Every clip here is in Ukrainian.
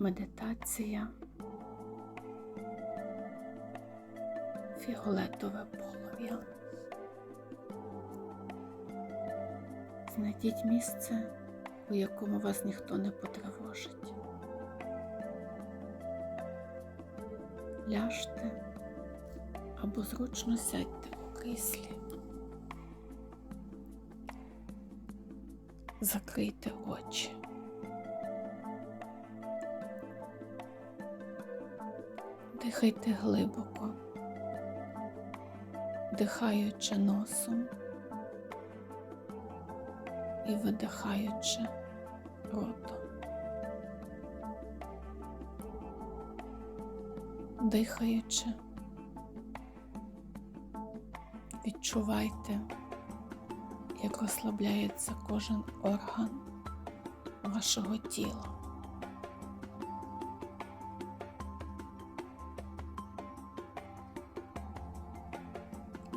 медитація, фіолетове полум'я. Знайдіть місце, у якому вас ніхто не потривожить. Ляжте або зручно сядьте у кріслі. Закрийте очі. Дихайте глибоко, вдихаючи носом і видихаючи ротом. Дихаючи, відчувайте, як розслабляється кожен орган вашого тіла.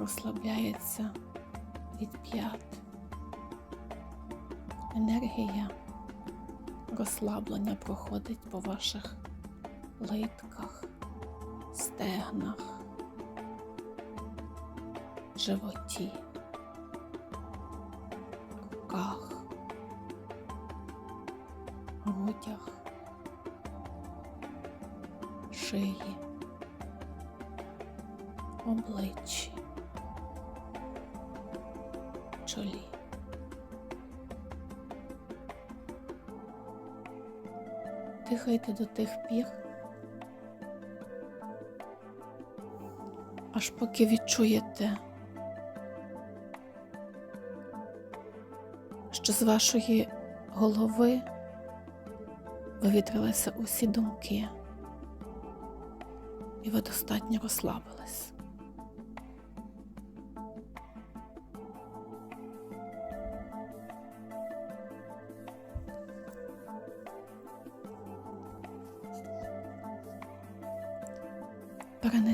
Розслабляється від п'ят. Енергія розслаблення проходить по ваших литках, стегнах, животі, руках, грудях, шиї, обличчі, чолі. Дихайте до тих пір, аж поки відчуєте, що з вашої голови вивітрилися усі думки, і ви достатньо розслабились.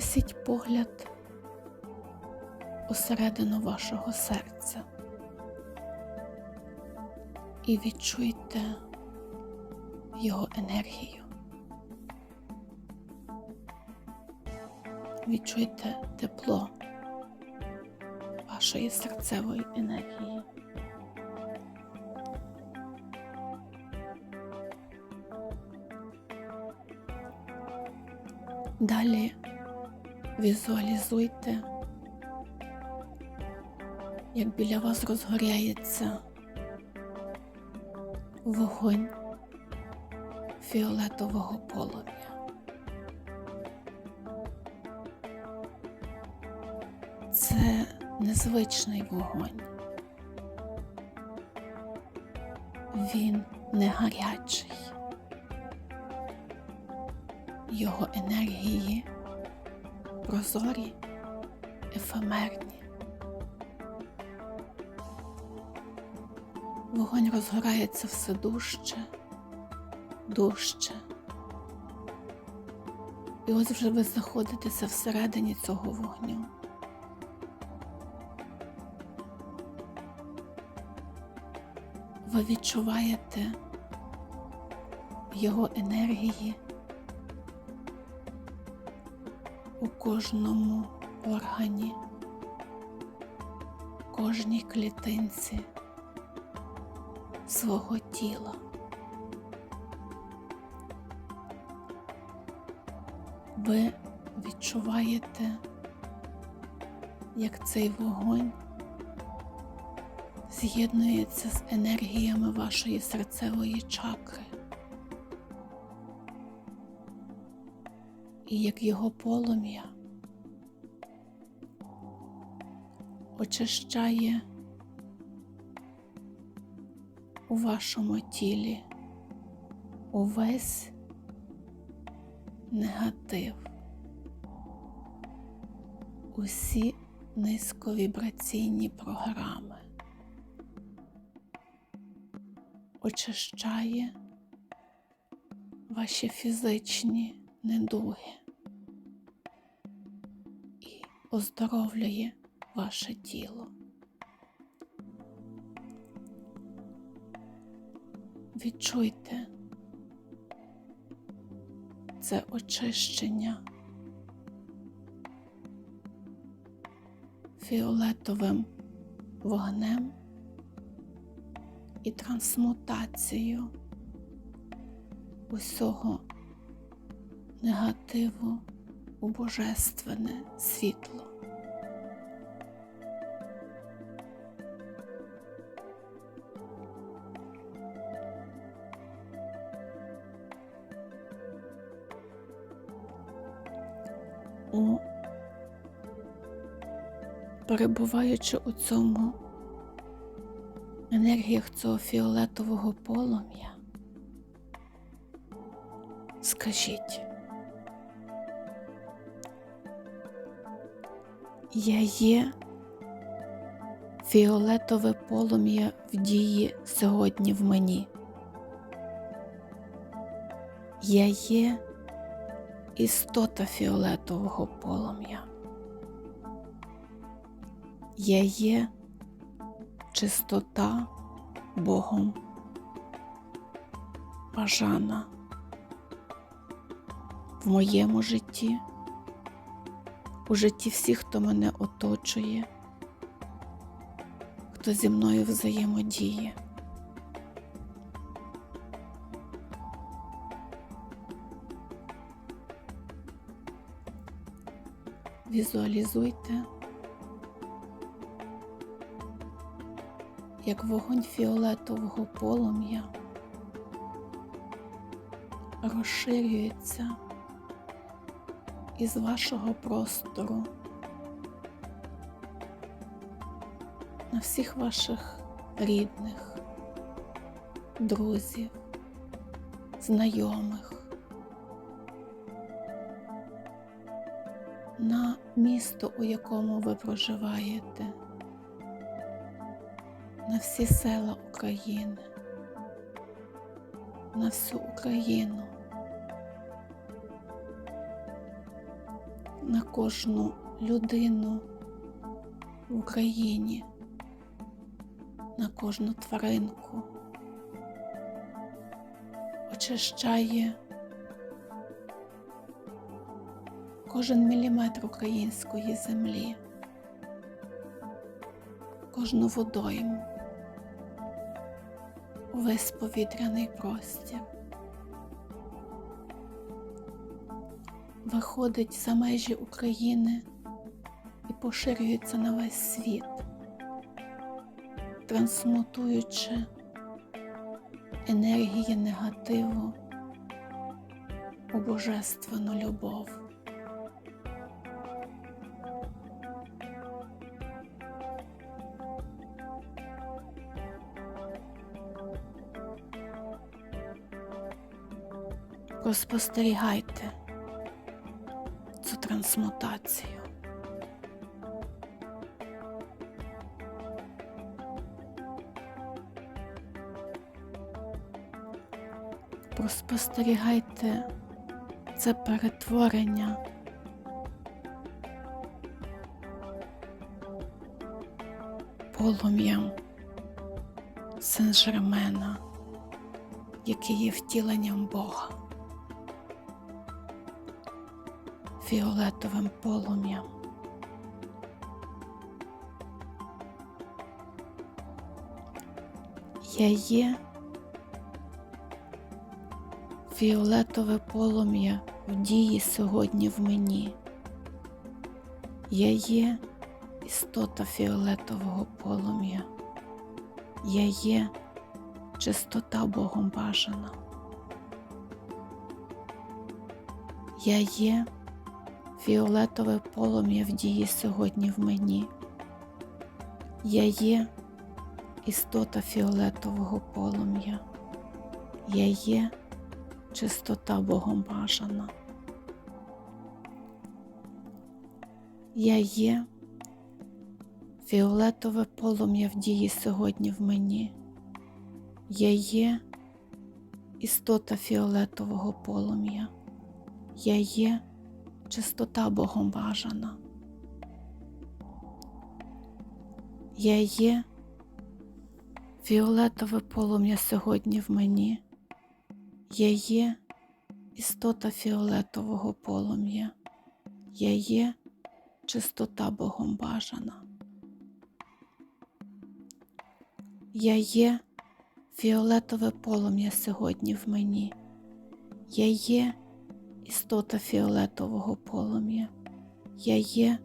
Перенесіть погляд усередину вашого серця і відчуйте його енергію. Відчуйте тепло вашої серцевої енергії. Далі Візуалізуйте, як біля вас розгоряється вогонь фіолетового полум'я. Це незвичний вогонь. Він не гарячий. Його енергії прозорі, ефемерні. Вогонь розгорається все дужче, дужче. І ось вже ви знаходитеся всередині цього вогню. Ви відчуваєте його енергії. Кожному органі, кожній клітинці свого тіла. Ви відчуваєте, як цей вогонь з'єднується з енергіями вашої серцевої чакри. І як його полум'я очищає у вашому тілі увесь негатив, усі низьковібраційні програми, очищає ваші фізичні недуги оздоровлює ваше тіло. Відчуйте, це очищення фіолетовим вогнем і трансмутацію усього негативу у божественне світло. У перебуваючи у цьому енергіях цього фіолетового полум'я, скажіть, я є фіолетове полум'я в дії сьогодні в мені. Я є істота фіолетового полум'я. Я є чистота Богом бажана в моєму житті, у житті всіх, хто мене оточує, хто зі мною взаємодіє. Візуалізуйте, як вогонь фіолетового полум'я розширюється із вашого простору. На всіх ваших рідних, друзів, знайомих. на місто, у якому ви проживаєте, на всі села України, на всю Україну, кожну людину в Україні, на кожну тваринку, очищає. кожен міліметр української землі, кожну водойму, увесь повітряний простір. Виходить за межі України і поширюється на весь світ, трансмутуючи енергії негативу у божественну любов. Поспостерігайте цю трансмутацію. Поспостерігайте це перетворення полум'ям Сен-Жермена, який є втіленням Бога. Фіолетовим полум'ям. Я є фіолетове полум'я в дії сьогодні в мені. Я є істота фіолетового полум'я. Я є чистота Богом бажана. Я є фіолетове полум'я в дії сьогодні в мені. Я є істота фіолетового полум'я. Я є чистота Богом бажана. Я є фіолетове полум'я в дії сьогодні в мені. Я є істота фіолетового полум'я. Я є чистота Богом бажана. Я є фіолетове полум'я сьогодні в мені. Я є істота фіолетового полум'я. Я є чистота Богом бажана. Я є фіолетове полум'я сьогодні в мені. Я є істота фіолетового полум'я. Я є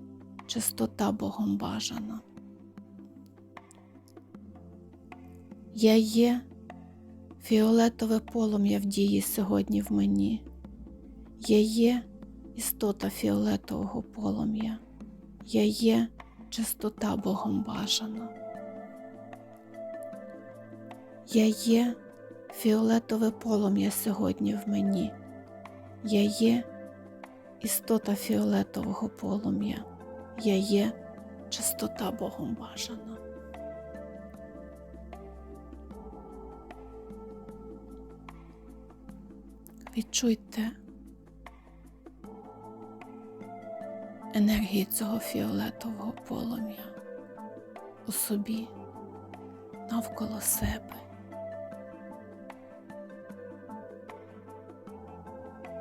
чистота Богом бажана. Я є фіолетове полум'я в дії сьогодні в мені. Я є істота фіолетового полум'я. Я є чистота Богом бажана. Я є фіолетове полум'я сьогодні в мені. Я є істота фіолетового полум'я. Я є чистота Богом бажана. Відчуйте енергію цього фіолетового полум'я у собі, навколо себе.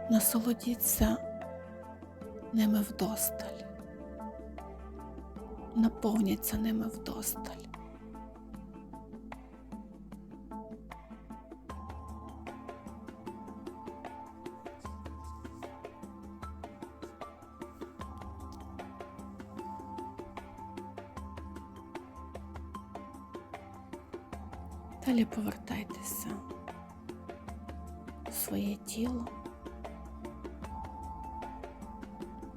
Насолодіться ними вдосталь, наповняться ними вдосталь. Далі повертайтеся у своє тіло,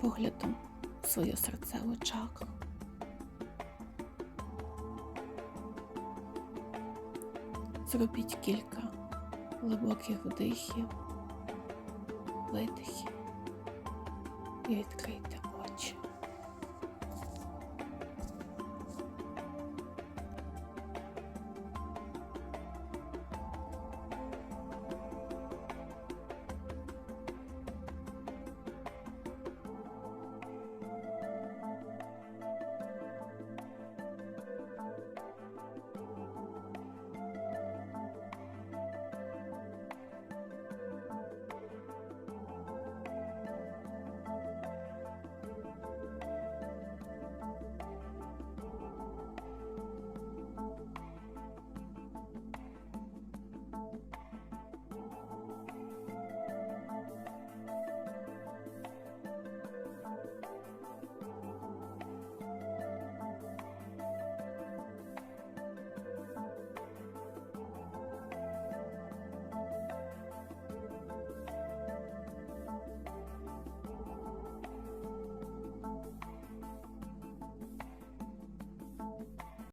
поглядом свою серцеву чакру. Зробіть кілька глибоких вдихів, видихів і відкрийте